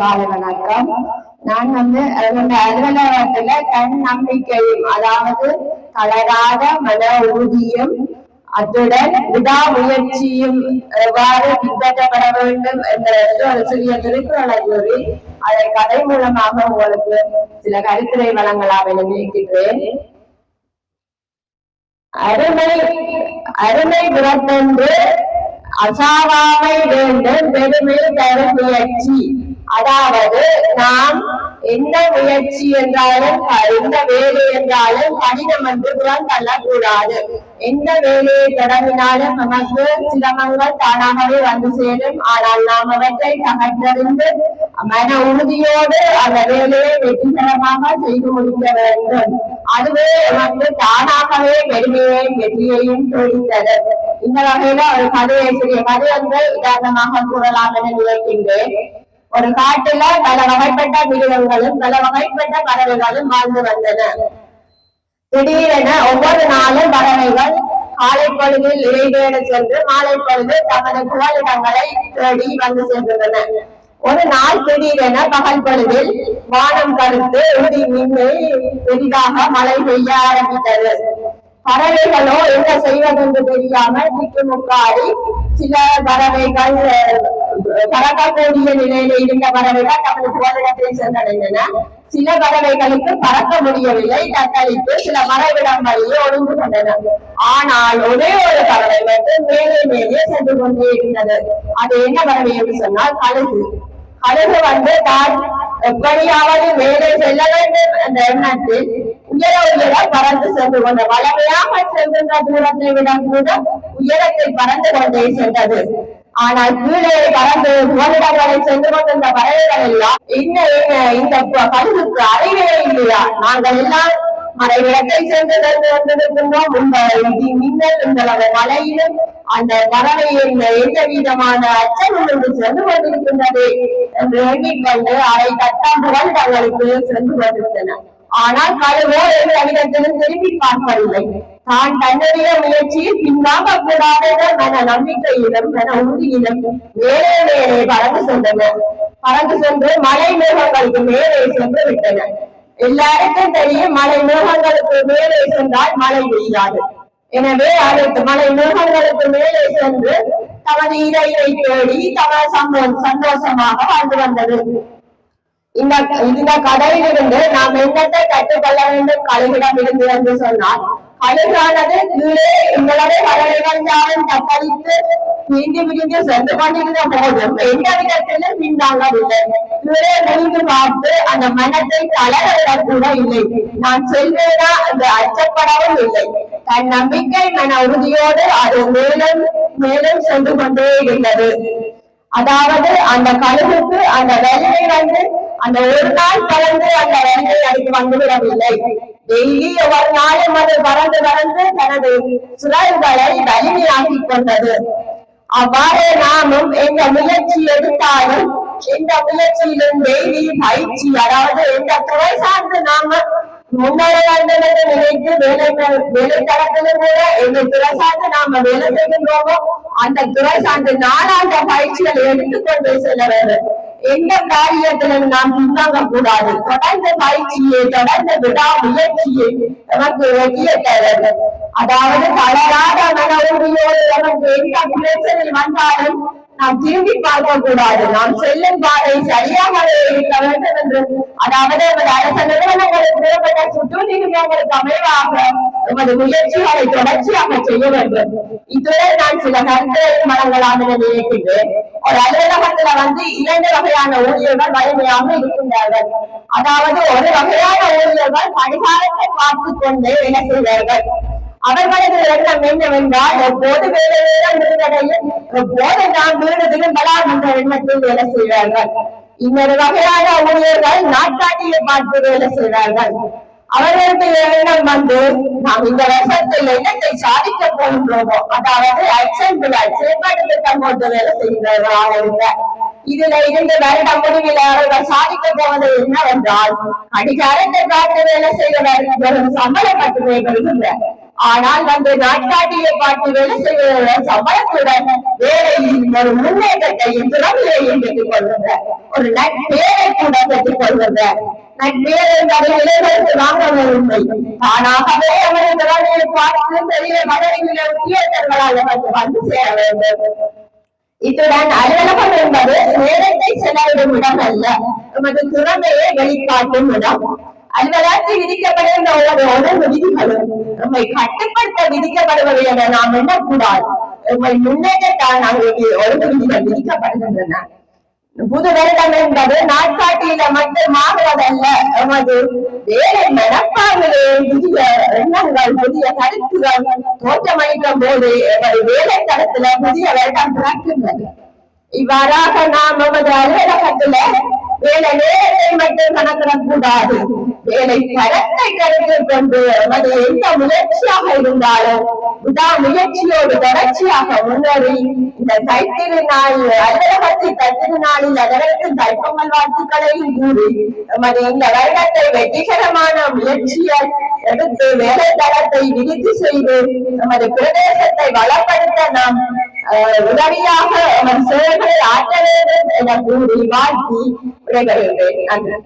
கால வணக்கம் நான் வந்து என்னோட அலுவலகத்துல தன் நம்பிக்கையும் அதாவது தளராத மன உறுதியும் அத்துடன் விடாமுயற்சியும் எவ்வாறு பின்பற்றப்பட வேண்டும் என்ற ஒரு சிறிய திருக்குறளை கூறி அதை கதை மூலமாக உங்களுக்கு சில கருத்துரை வழங்கலாம் என நினைக்கின்றேன் அருமை அருமை புறத்தொன்று அசாவாமை வேண்டும் பெருமை தரும் முயற்சி. அதாவது நாம் எந்த முயற்சி என்றாலும் எந்த வேலை என்றாலும் கடினம் என்று புறம் தள்ளக்கூடாது. எந்த வேலையை தொடங்கினாலும் நமக்கு சிரமங்கள் தானாகவே வந்து சேரும். ஆனால் நாம் அவற்றை தகர்த்தறிந்து மன உறுதியோடு அந்த வேலையை வெற்றிகரமாக செய்து முடிக்க வேண்டும். அதுவே நமக்கு தானாகவே பெருமையையும் வெற்றியையும் தொழித்தது இந்த வகையில ஒரு கதையை சிறிய கதை ஒன்றை உதாரணமாக கூறலாம் என நினைக்கின்றேன். ஒரு காட்டுல பல வகைப்பட்ட மிருகங்களும் பல வகைப்பட்ட பறவைகளும் வாழ்ந்து வந்தன. திடீரென ஒவ்வொரு நாளும் பறவைகள் காலை பொழுதில் இறைவேட சென்று மாலை பொழுது தமது புகலிடங்களை தேடி வந்து சென்றன. ஒரு நாள் திடீரென பகல் பொழுதில் வானம் கருத்து உறுதி மின்னு பெரிதாக மழை பெய்ய ஆரம்பித்தது. பறவைகளோ என்ன செய்வதென்று தெரியாமல் திக்குமுக்காடி சில பறவைகள் பறக்கக்கூடிய நிலையில இருந்த பறவைகள் தமது புகலிடத்தை சென்றடைந்தன. சில பறவைகளுக்கு பறக்க முடியவில்லை. தத்தளித்து சில மறைவிடம் வழியே ஒழுங்கு கொண்டன. ஆனால் ஒரே ஒரு பறவை மட்டும் மேலே மேலே சென்று கொண்டே இருந்தது. அது என்ன பறவை என்று சொன்னால் கழுகு. கழுகு வந்து தான் எப்படியாவது மேலே செல்ல வேண்டும் என்ற எண்ணத்தில் உயர உயர பறந்து சென்று கொண்ட வளமையாக சென்றிருந்த தூரத்தை விட கூட உயரத்தில் பறந்து கொண்டே சென்றது. ஆனால் கீழே பறந்து புகலிடங்களை சென்று கொண்டிருந்த பறவைகள் எல்லாம் என்ன என்ன இந்த ப- கழுகுக்கு அறிவே இல்லையா? நாங்கள் எல்லாம் மறைவிடத்தை சென்று சென்று கொண்டிருக்கின்றோம். இந்த இடி மின்னல் இந்த மலையிலும் மழையிலும் அந்த பறவையின் எந்த விதமான அச்சமும் என்று சென்று கொண்டிருக்கின்றது என்று எண்ணிக்கொண்டு அரை தட்டாம்புகள் தங்களுக்கு சென்று கொண்டிருந்தன ஆனால் கடவுள் என்று விதத்திலும் திரும்பி பார்ப்பதில்லை. தான் தன்னுடைய முயற்சியில் பின்வாங்க கூடாத என நம்பிக்கையிலும் என உறுதியிலும் மேலே மேலே பறந்து சென்றன. பறந்து சென்று மலை மேகங்களுக்கு மேலே சென்று விட்டன. எல்லாருக்கும் தெரியும் மலை மேகங்களுக்கு மேலே சென்றால் மழை பெய்யாது. எனவே அனைத்து மலை மேகங்களுக்கு மேலே சென்று தமது இறையை தேடி தமது சந்தோஷமாக வாழ்ந்து வந்தது. இந்த இந்த கதையிலிருந்து நாம் என்னத்தை கற்றுக்கொள்ள வேண்டும்? கழுகிடம் இருந்து என்று சொன்னால் கழுகானது கீழே எங்களது பறவைகள் தத்தளித்து மீண்டு விரிந்து சென்று கொண்டிருந்த போதும் எந்த விதத்திலும் பின்வாங்கவில்லை. கீழே விழுந்து பார்த்து அந்த மனத்தை தளர கூட இல்லை. நான் செல்வேனா அந்த அச்சப்படவும் இல்லை. தன் நம்பிக்கை மன உறுதியோடு அது மேலும் மேலும் சென்று கொண்டே இருந்தது. அதாவது அந்த கழுகுக்கு அந்த வேலையை வந்து அந்த ஒரு நாள் பறந்து அந்த வலிமை அதுக்கு வந்துவிடவில்லை டெய்லி ஒவ்வொரு நாளும் அது பறந்து பறந்து தனது சுழல்களை வலிமையாக்கிக் கொண்டது. அவ்வாறு நாமும் எந்த முயற்சி எடுத்தாலும் எந்த முயற்சியிலும் டெய்லி பயிற்சி அதாவது எந்த துறை சார்ந்து நாம முன்னேற வேண்டும் நினைத்து வேலை வேலை தளத்திலும் கூட எங்கள் துறை சார்ந்து நாம வேலை செய்கின்றோமோ அந்த துறை சார்ந்து நாளாந்த பயிற்சிகளை எடுத்துக்கொண்டு செல்ல வேண்டும். எந்த காரியத்திலும் நாம் பின்வாங்க கூடாது தொடர்ந்த பயிற்சியை தொடர்ந்த விடா முயற்சியை நமக்கு ஒட்டிய தேவை அதாவது தளராத மன உறுதியோடு நமக்கு எந்த பிரச்சனை வந்தாலும் நாம் திரும்பி பார்க்க கூடாது நாம் செல்லும் பாதை சரியாக இருக்க வேண்டும் என்று அதாவது நமது அரச நிறுவனங்களுக்கு நிறுவப்பட்ட சுற்றுநிறுவனங்களுக்கு அமைவாக எமது முயற்சிகளை தொடர்ச்சியாக செய்ய வேண்டும். இதுவரை நான் சில கருத்துரை வழங்கலாம் என நினைக்கின்றேன் ஒரு அலுவலகத்துல வந்து இரண்டு வகையான ஊழியர்கள் வலிமையாக இருக்கின்றார்கள். அதாவது ஒரு வகையான ஊழியர்கள் பணிகாலத்தை பார்த்து கொண்டே வேலை செய்வார்கள். அவர்களது எண்ணம் என்னவென்றால் எப்போது வேலை வேலை விடுவதையும் எப்போது நாம் வீடு திரும்பலாம் என்ற எண்ணத்தில் வேலை செய்வார்கள். இன்னொரு வகையான ஊழியர்கள் நாட்காட்டியை பார்த்து வேலை செய்வார்கள். அவர்களுக்கு எண்ணம் வந்து நாம் இந்த வருஷத்தில் எண்ணத்தை சாதிக்க போகின்றோமோ அதாவது ஆக்சன் செயல்பாடு திட்டம் போட்டு வேலை செய்கிறவர்களாக இருக்க இதுல இருந்து வருட முடிவில் அவர்கள் சாதிக்க போவது என்னவென்றால் அடிகாரத்தை பார்த்து வேலை செய்தவர்கள் சம்பளம் மட்டுமே பெறுகின்றனர். ஆனால் வந்து நாட்காட்டியை பார்த்து வேலை செய்வதுடன் சம்பளத்துடன் வேலையின் ஒரு முன்னேற்றத்தையும் திறமையையும் பெற்றுக் கொள்கின்றனர் ஒரு நட்பேரை கூட பெற்றுக் கொள்கின்றனர் நட்பேர் என்பதை இளைஞருக்கு வாங்க தானாகவே அவரது திறமையை பார்த்து பெரிய மகளிர் உத்தியோகர்களால் வந்து சேர வேண்டும். இத்துடன் அலுவலகம் என்பது நேரத்தை செலவிடும் இடம் அல்ல. நமது திறமையை வெளிக்காட்டும் இடம். அலுவலகத்தில் விதிக்கப்படுகின்ற ஒவ்வொரு விதிகளும் நம்மை கட்டுப்படுத்த விதிக்கப்படுவது என நாம் எண்ணக்கூடாது. நம்மை முன்னேற்றத்தால் நமக்கு ஒழுங்கு விதிகள் விதிக்கப்படுகின்றன. புது வருடம் என்பது நாட்காட்டியில மட்டும் மாறுவதல்ல. எமது வேலை மனப்பான்மையே புதிய எண்ணங்கள் புதிய கருத்துகள் தோற்றமளிக்கும் போது எமது வேலை தளத்துல புதிய வருடம் பிறக்கின்றது. இவ்வாறாக நாம் நமது அலுவலகத்துல வேலை நேரத்தை மட்டும் கணக்கிடக்கூடாது. என்னை தரத்தை கருத்தில் கொண்டு அது எந்த முயற்சியாக இருந்தாலும் விடா முயற்சியோடு தொடர்ச்சியாக முன்னேறி இந்த தைத்திருநாள் அலுவலகத்தில் தைத்திரு நாளில் அதற்கு தைப்பொங்கல் வாழ்த்துக்களையும் கூறி நமது இந்த வருடத்தை வெற்றிகரமான முயற்சியை எடுத்து வேலை தரத்தை விரித்து செய்து நமது பிரதேசத்தை வளப்படுத்த நாம் உதவியாக நமது சேவைகளை ஆற்ற வேண்டும் என கூறி வாழ்த்தி விடைபெறுகிறேன். நன்றி.